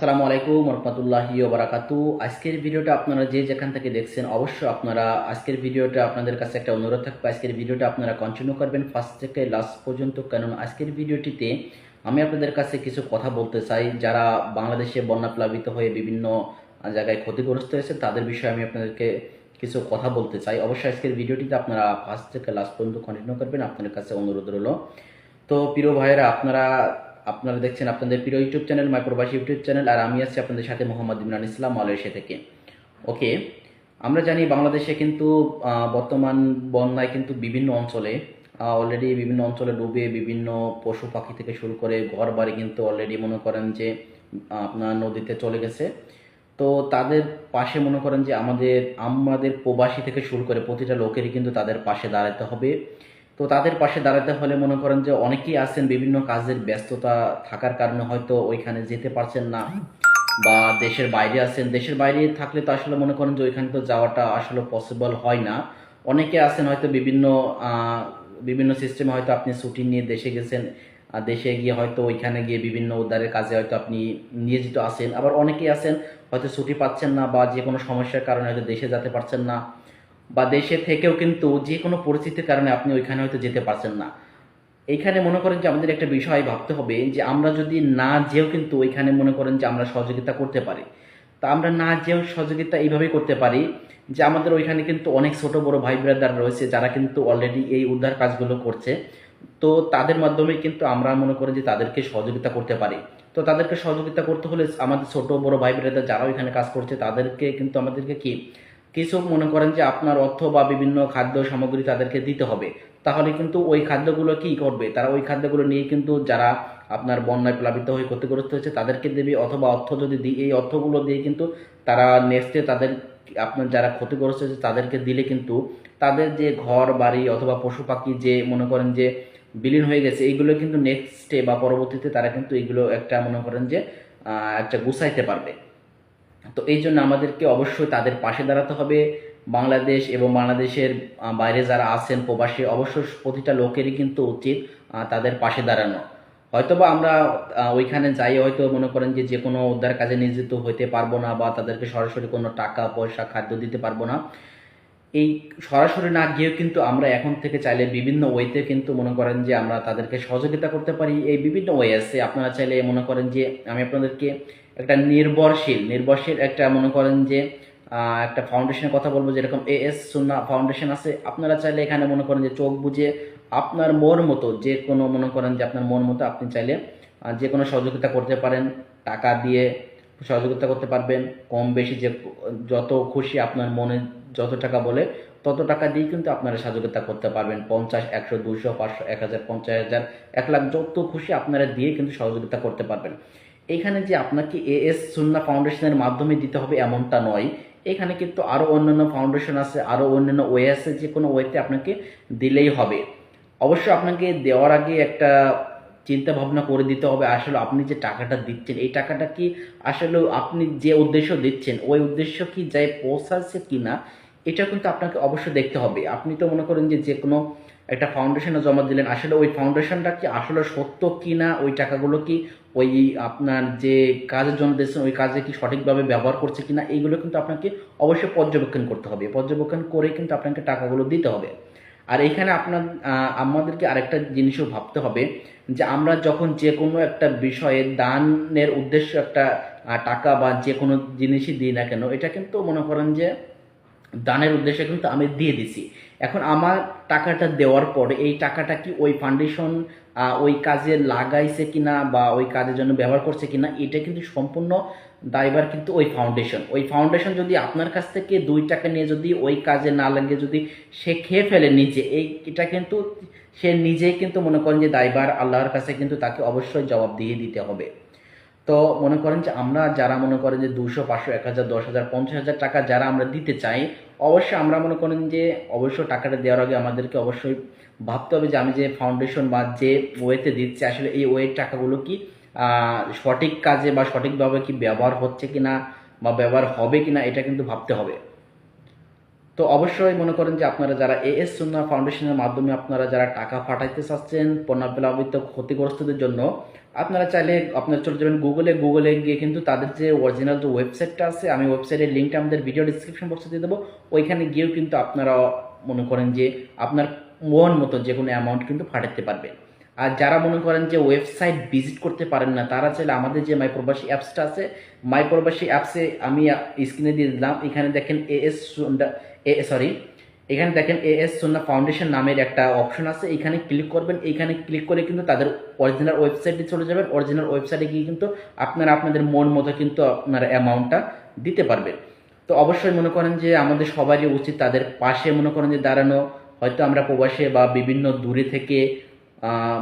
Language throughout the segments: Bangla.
আসসালামু আলাইকুম রহমতুল্লাহি বারাকাতু আজকের ভিডিওটা আপনারা যে যেখান থেকে দেখছেন, অবশ্যই আপনারা আজকের ভিডিওটা আপনাদের কাছে একটা অনুরোধ থাকবে। আজকের ভিডিওটা আপনারা কন্টিনিউ করবেন ফার্স্ট থেকে লাস্ট পর্যন্ত, কারণ আজকের ভিডিওটিতে আমি আপনাদের কাছে কিছু কথা বলতে চাই। যারা বাংলাদেশে বন্যা প্লাবিত হয়ে বিভিন্ন জায়গায় ক্ষতিগ্রস্ত হয়েছে, তাদের বিষয়ে আমি আপনাদেরকে কিছু কথা বলতে চাই। অবশ্যই আজকের ভিডিওটিতে আপনারা ফার্স্ট থেকে লাস্ট পর্যন্ত কন্টিনিউ করবেন। আপনাদের কাছে অনুরোধ রইল। তো প্রিয় ভাইয়েরা, আপনারা আপনারা দেখছেন আপনাদের প্রিয় ইউটিউব চ্যানেল মাইক্রোবাসী ইউটিউব চ্যানেল, আর আমি আছি আপনাদের সাথে মোহাম্মদ ইমরান ইসলাম মালয়েশিয়া থেকে। ওকে, আমরা জানি বাংলাদেশে কিন্তু বর্তমান বন্যায় কিন্তু বিভিন্ন অঞ্চলে অলরেডি বিভিন্ন অঞ্চলে ডুবে বিভিন্ন পশু পাখি থেকে শুরু করে ঘর বাড়ি কিন্তু অলরেডি মনে করেন যে, আপনার নদীতে চলে গেছে। তো তাদের পাশে মনে করেন যে আমাদের আমাদের প্রবাসী থেকে শুরু করে প্রতিটা লোকেরই কিন্তু তাদের পাশে দাঁড়াতে হবে। তো তাদের পাশে দাঁড়াতে হলে মনে করেন যে অনেকেই আছেন, বিভিন্ন কাজের ব্যস্ততা থাকার কারণে হয়তো ওইখানে যেতে পারছেন না বা দেশের বাইরে আছেন। দেশের বাইরে থাকলে তো আসলে মনে করেন যে ওইখানে তো যাওয়াটা আসলে পসিবল হয় না। অনেকে আছেন হয়তো বিভিন্ন বিভিন্ন সিস্টেমে হয়তো আপনি ছুটি নিয়ে দেশে গেছেন দেশে গিয়ে হয়তো ওইখানে গিয়ে বিভিন্ন উদ্ধারের কাজে হয়তো আপনি নিয়োজিত আছেন। আবার অনেকেই আছেন, হয়তো ছুটি পাচ্ছেন না বা যে কোনো সমস্যার কারণে হয়তো দেশে যেতে পারছেন না। বা দেশে থেকেও কিন্তু যে কোনো পরিস্থিতির কারণে আপনি ওইখানে হয়তো যেতে পারছেন না। এইখানে মনে করেন যে আমাদের একটা বিষয় ভাবতে হবে যে আমরা যদি না যেও কিন্তু ওইখানে মনে করেন যে আমরা সহযোগিতা করতে পারি। তা আমরা না যেও সহযোগিতা এইভাবেই করতে পারি যে আমাদের ওইখানে কিন্তু অনেক ছোট বড় ভাই ব্রাদার রয়েছে যারা কিন্তু অলরেডি এই উদ্ধার কাজগুলো করছে। তো তাদের মাধ্যমে কিন্তু আমরা মনে করি যে তাদেরকে সহযোগিতা করতে পারি। তো তাদেরকে সহযোগিতা করতে হলে আমাদের ছোট বড় ভাই ব্রাদার যারা ওইখানে কাজ করছে তাদেরকে কিন্তু আমাদেরকে কি কিছু মনে করেন যে আপনার অর্থ বা বিভিন্ন খাদ্য সামগ্রী তাদেরকে দিতে হবে। তাহলে কিন্তু ওই খাদ্যগুলো কি করবে? তারা ওই খাদ্যগুলো নিয়ে কিন্তু যারা আপনার বন্যায় প্লাবিত হয়ে ক্ষতিগ্রস্ত হয়েছে, তাদেরকে দেবে অথবা অর্থ যদি দিই এই অর্থগুলো দিয়ে কিন্তু তারা নেক্সটে তাদের আপনার যারা ক্ষতিগ্রস্ত হয়েছে তাদেরকে দিলে কিন্তু তাদের যে ঘর, বাড়ি অথবা পশু পাখি যে মনে করেন যে বিলীন হয়ে গেছে, এইগুলো কিন্তু নেক্সটে বা পরবর্তীতে তারা কিন্তু এইগুলো একটা মনে করেন যে একটা গুছাইতে পারবে। তো এই জন্য আমাদেরকে অবশ্যই তাদের পাশে দাঁড়াতে হবে। বাংলাদেশ এবং বাংলাদেশের বাইরে যারা আছেন প্রবাসী, অবশ্য প্রতিটা লোকেরই কিন্তু উচিত তাদের পাশে দাঁড়ানো। হয়তোবা আমরা ওইখানে যাই, হয়তো মনে করেন যে যে কোনো উদ্ধার কাজে নিয়োজিত হইতে পারব না বা তাদেরকে সরাসরি কোনো টাকা, পয়সা, খাদ্য দিতে পারব না। এই সরাসরি না গিয়েও কিন্তু আমরা এখন থেকে চাইলে বিভিন্ন ওয়েতে কিন্তু মনে করেন যে আমরা তাদেরকে সহযোগিতা করতে পারি। এই বিভিন্ন ওয়ে আছে। আপনারা চাইলে মনে করেন যে আমি আপনাদেরকে একটা নির্ভরশীল নির্ভরশীল একটা মনে করেন যে একটা ফাউন্ডেশনের কথা বলব যেরকম এ এস সুন্না ফাউন্ডেশন আছে। আপনারা চাইলে এখানে মনে করেন যে চোখ বুঝে আপনার মন মতো যে কোনো মনে করেন যে আপনার মন মতো আপনি চাইলে যে কোনো সহযোগিতা করতে পারেন। টাকা দিয়ে সহযোগিতা করতে পারবেন। কম বেশি যে, যত খুশি আপনার মনে যত টাকা বলে, তত টাকা দিয়ে কিন্তু আপনারা সহযোগিতা করতে পারবেন। পঞ্চাশ, একশো দুশো পাঁচশো, এক হাজার, পঞ্চাশ হাজার, এক লাখ, যত খুশি আপনারা দিয়ে কিন্তু সহযোগিতা করতে পারবেন। এখানে যে আপনাকে এ এস সুন্না ফাউন্ডেশনের মাধ্যমে দিতে হবে এমনটা নয়। এখানে কিন্তু আরও অন্যান্য ফাউন্ডেশন আছে আরও অন্যান্য ওয়ে আছে, যে কোনো ওয়েতে আপনাকে দিলেই হবে। অবশ্য আপনাকে দেওয়ার আগে একটা চিন্তা ভাবনা করে দিতে হবে, আসলে আপনি যে টাকাটা দিচ্ছেন, এই টাকাটা কি আসলে আপনি যে উদ্দেশ্য দিচ্ছেন, ওই উদ্দেশ্য কি যাই পৌঁছাচ্ছে কি না এটা কিন্তু আপনাকে অবশ্যই দেখতে হবে। আপনি তো মনে করেন যে যে কোনো একটা ফাউন্ডেশনে জমা দিলেন, আসলে ওই ফাউন্ডেশনটা কি আসলে সত্য কি না ওই টাকাগুলো কি ওই আপনার যে কাজের জন্য দিচ্ছেন ওই কাজে কি সঠিকভাবে ব্যবহার করছে কি না এইগুলো কিন্তু আপনাকে অবশ্যই পর্যবেক্ষণ করতে হবে। পর্যবেক্ষণ করে কিন্তু আপনাকে টাকাগুলো দিতে হবে। আর এখানে আপনার আমাদেরকে আরেকটা জিনিসও ভাবতে হবে যে আমরা যখন যে কোনো একটা বিষয়ে দানের উদ্দেশ্য একটা টাকা বা যে কোনো জিনিসই দিই না কেন, এটা কিন্তু মনে করেন যে দানের উদ্দেশ্যে কিন্তু আমি দিয়ে দিছি। এখন আমার টাকাটা দেওয়ার পরে এই টাকাটা কি ওই ফাউন্ডেশন ওই কাজে লাগাইছে কিনা বা ওই কাজের জন্য ব্যবহার করছে কিনা, এটা কিন্তু সম্পূর্ণ দায়ভার কিন্তু ওই ফাউন্ডেশন ওই ফাউন্ডেশন যদি আপনার কাছ থেকে দুই টাকা নিয়ে যদি ওই কাজে না লাগে, যদি সে খেয়ে ফেলে নিজে এই এটা কিন্তু সে নিজেই কিন্তু মনে করেন যে দায়ভার, আল্লাহর কাছে কিন্তু তাকে অবশ্যই জবাব দিয়ে দিতে হবে। তো মনে করেন যে আমরা যারা মনে করেন যে দুশো পাঁচশো, এক হাজার, দশ হাজার, পঞ্চাশ হাজার টাকা যারা আমরা দিতে চাই অবশ্যই আমরা মনে করেন যে অবশ্যই টাকাটা দেওয়ার আগে আমাদেরকে অবশ্যই ভাবতে হবে যে আমি যে ফাউন্ডেশন বা যে ওয়েতে দিচ্ছি, আসলে এই ওয়ের টাকাগুলো কি সঠিক কাজে বা সঠিকভাবে কি ব্যবহার হচ্ছে কিনা বা ব্যবহার হবে কিনা, এটা কিন্তু ভাবতে হবে। তো অবশ্যই মনে করেন যে আপনারা যারা এএস সুন্না ফাউন্ডেশনের মাধ্যমে আপনারা যারা টাকা পাঠাইতে চাচ্ছেন বন্যাপ্লাবিত ক্ষতিগ্রস্তদের জন্য, আপনারা চাইলে আপনারা চলে যাবেন গুগলে গুগলে গিয়ে কিন্তু তাদের যে অরিজিনাল যে ওয়েবসাইটটা আছে, আমি ওয়েবসাইটের লিঙ্কটা আমাদের ভিডিও ডিসক্রিপশন বক্সে দিয়ে দেবো। ওইখানে গিয়েও কিন্তু আপনারা মনে করেন যে আপনার মন মতো যে কোনো অ্যামাউন্ট কিন্তু পাঠাতে পারবেন। আর যারা মনে করেন যে ওয়েবসাইট ভিজিট করতে পারেন না, তারা চাইলে আমাদের যে মাই প্রবাসী অ্যাপসটা আছে মাই প্রবাসী অ্যাপসে আমি স্ক্রিনে দিয়ে দিলাম। এখানে দেখেন এএস এ সরি এখানে দেখেন এএস সোনা ফাউন্ডেশন নামের একটা অপশন আছে। এখানে ক্লিক করবেন। এখানে ক্লিক করে কিন্তু তাদের অরিজিনাল ওয়েবসাইটে চলে যাবেন অরিজিনাল ওয়েবসাইটে গিয়ে কিন্তু আপনারা আপনাদের মন মতো কিন্তু আপনারা অ্যামাউন্টটা দিতে পারবেন। তো অবশ্যই মনে করেন যে আমাদের সবারই উচিত তাদের পাশে মনে করেন যে দাঁড়ানো। হয়তো আমরা প্রবাসে বা বিভিন্ন দূরে থেকে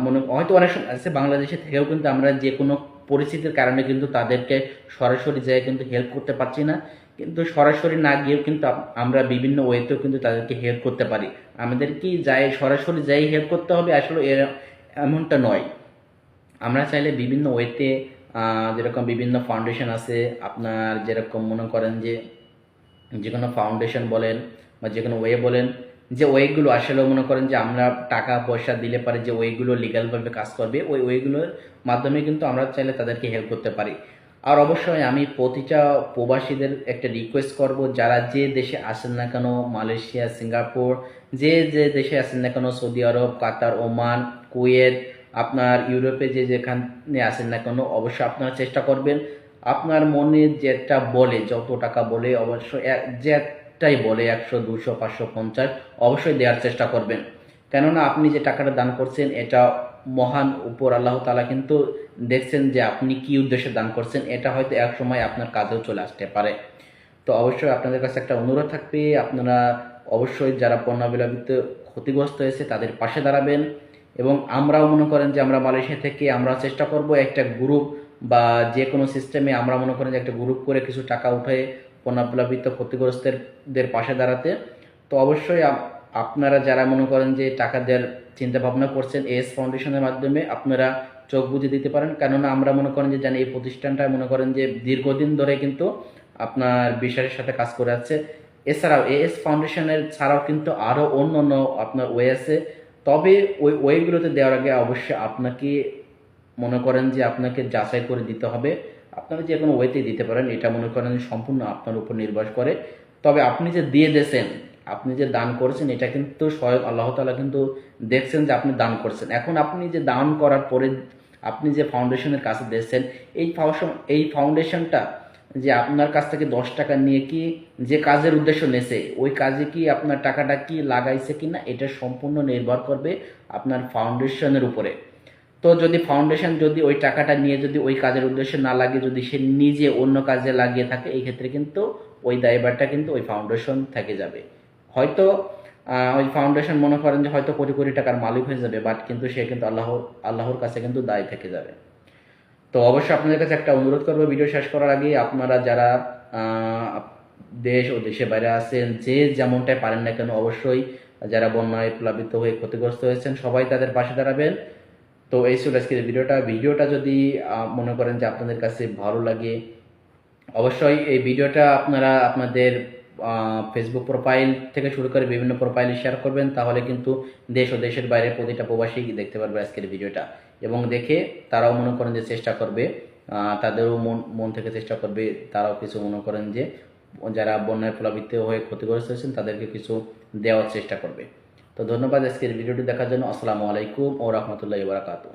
মনে হয়তো অনেক সময় আছে, বাংলাদেশে থেকেও কিন্তু আমরা যে কোনো পরিস্থিতির কারণে কিন্তু তাদেরকে সরাসরি যেয়ে কিন্তু হেল্প করতে পারছি না। কিন্তু সরাসরি না গিয়েও কিন্তু আমরা বিভিন্ন ওয়েতেও কিন্তু তাদেরকে হেল্প করতে পারি। আমাদের কি যাই সরাসরি যাই হেল্প করতে হবে আসলে এমনটা নয়। আমরা চাইলে বিভিন্ন ওয়েতে যেরকম বিভিন্ন ফাউন্ডেশন আছে, আপনার যেরকম মনে করেন যে যে কোনো ফাউন্ডেশন বলেন বা যে কোনো ওয়ে বলেন যে ওয়েগুলো আসলে মনে করেন যে আমরা টাকা, পয়সা দিলে পারে যে ওয়েগুলো লিগালভাবে কাজ করবে, ওই ওয়েগুলোর মাধ্যমে কিন্তু আমরা চাইলে তাদেরকে হেল্প করতে পারি। আর অবশ্যই আমি প্রতিটা প্রবাসীদের একটা রিকোয়েস্ট করব, যারা যে দেশে আসেন না কেন, মালয়েশিয়া, সিঙ্গাপুর, যে যে দেশে আসেন না কেন, Saudi Arab, Qatar, Oman, Kuwait, আপনার ইউরোপে যে যেখানে আসেন না কেন, অবশ্যই আপনারা চেষ্টা করবেন। আপনার মনে যেটা বলে, যত টাকা বলে, অবশ্যই এক- যেটাই বলে একশো, দুশো, পাঁচশো, পঞ্চাশ অবশ্যই দেওয়ার চেষ্টা করবেন। কেননা আপনি যে টাকাটা দান করছেন, এটা মহান উপর আল্লাহ তালা কিন্তু দেখছেন যে আপনি কি উদ্দেশ্যে দান করছেন, এটা হয়তো এক সময় আপনার কাজেও চলে আসতে পারে। তো অবশ্যই আপনাদের কাছে একটা অনুরোধ থাকবে, আপনারা অবশ্যই যারা পণ্যাবিলাবিত ক্ষতিগ্রস্ত হয়েছে তাদের পাশে দাঁড়াবেন এবং আমরাও মনে করেন যে আমরা মালয়েশিয়া থেকে আমরা চেষ্টা করব একটা গ্রুপ বা যে কোনো সিস্টেমে আমরা মনে করেন যে একটা গ্রুপ করে কিছু টাকা উঠে পণ্যাপ্লাবিত ক্ষতিগ্রস্তদের পাশে দাঁড়াতে, তো অবশ্যই আপ- আপনারা যারা মনে করেন যে টাকা দেওয়ার চিন্তা ভাবনা করছেন এস ফাউন্ডেশনের মাধ্যমে, আপনারা চোখ বুঝে দিতে পারেন। কেননা আমরা মনে করেন যে জানি এই প্রতিষ্ঠানটা মনে করেন যে দীর্ঘদিন ধরে কিন্তু আপনার বিশ্বাসের সাথে কাজ করে যাচ্ছে এছাড়াও এএস ফাউন্ডেশনের ছাড়াও কিন্তু আরও অন্য অন্য আপনার ওয়ে আছে। তবে ওই ওয়েগুলোতে দেওয়ার আগে অবশ্যই আপনাকে মনে করেন যে আপনাকে যাচাই করে দিতে হবে। আপনারা যে কোনো ওয়েতে দিতে পারেন, এটা মনে করেন সম্পূর্ণ আপনার উপর নির্ভর করে। তবে আপনি যে দিয়ে দেছেন আপনি যে দান করেছেন, এটা কিন্তু স্বয়ং আল্লাহ তালা কিন্তু দেখছেন যে আপনি দান করছেন। এখন আপনি যে দান করার পরে আপনি যে ফাউন্ডেশনের কাছে দিয়েছেন, এই ফাউন্ডেশন, এই ফাউন্ডেশনটা যে আপনার কাছ থেকে দশ টাকা নিয়ে কি যে কাজের উদ্দেশ্য নেছে ওই কাজে কি আপনার টাকাটা কি লাগাইছে কিনা, এটা সম্পূর্ণ নির্ভর করবে আপনার ফাউন্ডেশনের উপরে। তো যদি ফাউন্ডেশন যদি ওই টাকাটা নিয়ে যদি ওই কাজের উদ্দেশ্যে না লাগে যদি সে নিজে অন্য কাজে লাগিয়ে থাকে, এই ক্ষেত্রে কিন্তু ওই দায়ভারটা কিন্তু ওই ফাউন্ডেশন থেকে যাবে। হয়তো ওই ফাউন্ডেশন মনে করেন যে হয়তো কোটি কোটি টাকার মালিক হয়ে যাবে বাট কিন্তু সে কিন্তু আল্লাহ, আল্লাহর কাছে কিন্তু দায় থেকে যাবে। তো অবশ্যই আপনাদের কাছে একটা অনুরোধ করব ভিডিও শেষ করার আগে আপনারা যারা দেশ ও দেশের বাইরে আছেন, যে যেমনটাই পারেন না কেন, অবশ্যই যারা বন্যায় প্লাবিত হয়ে ক্ষতিগ্রস্ত হয়েছেন, সবাই তাদের পাশে দাঁড়াবেন। তো এই ছিল আজকের ভিডিওটা। ভিডিওটা যদি মনে করেন যে আপনাদের কাছে ভালো লাগে, অবশ্যই এই ভিডিওটা আপনারা আপনাদের ফেসবুক প্রোফাইল থেকে শুরু করে বিভিন্ন প্রোফাইলে শেয়ার করবেন, তাহলে কিন্তু দেশ ও দেশের বাইরে প্রতিটা প্রবাসী দেখতে পারবে আজকের ভিডিওটা। এবং দেখে তারাও মনে করেন যে চেষ্টা করবে তাদেরও মন মন থেকে চেষ্টা করবে, তারাও কিছু মনে করেন যে, যারা বন্যায় প্লাবিত হয়ে ক্ষতিগ্রস্ত হয়েছেন, তাদেরকে কিছু দেওয়ার চেষ্টা করবে। তো ধন্যবাদ আজকের ভিডিওটি দেখার জন্য। আসসালামু আলাইকুম ও রহমতুল্লাহ বারাকাতু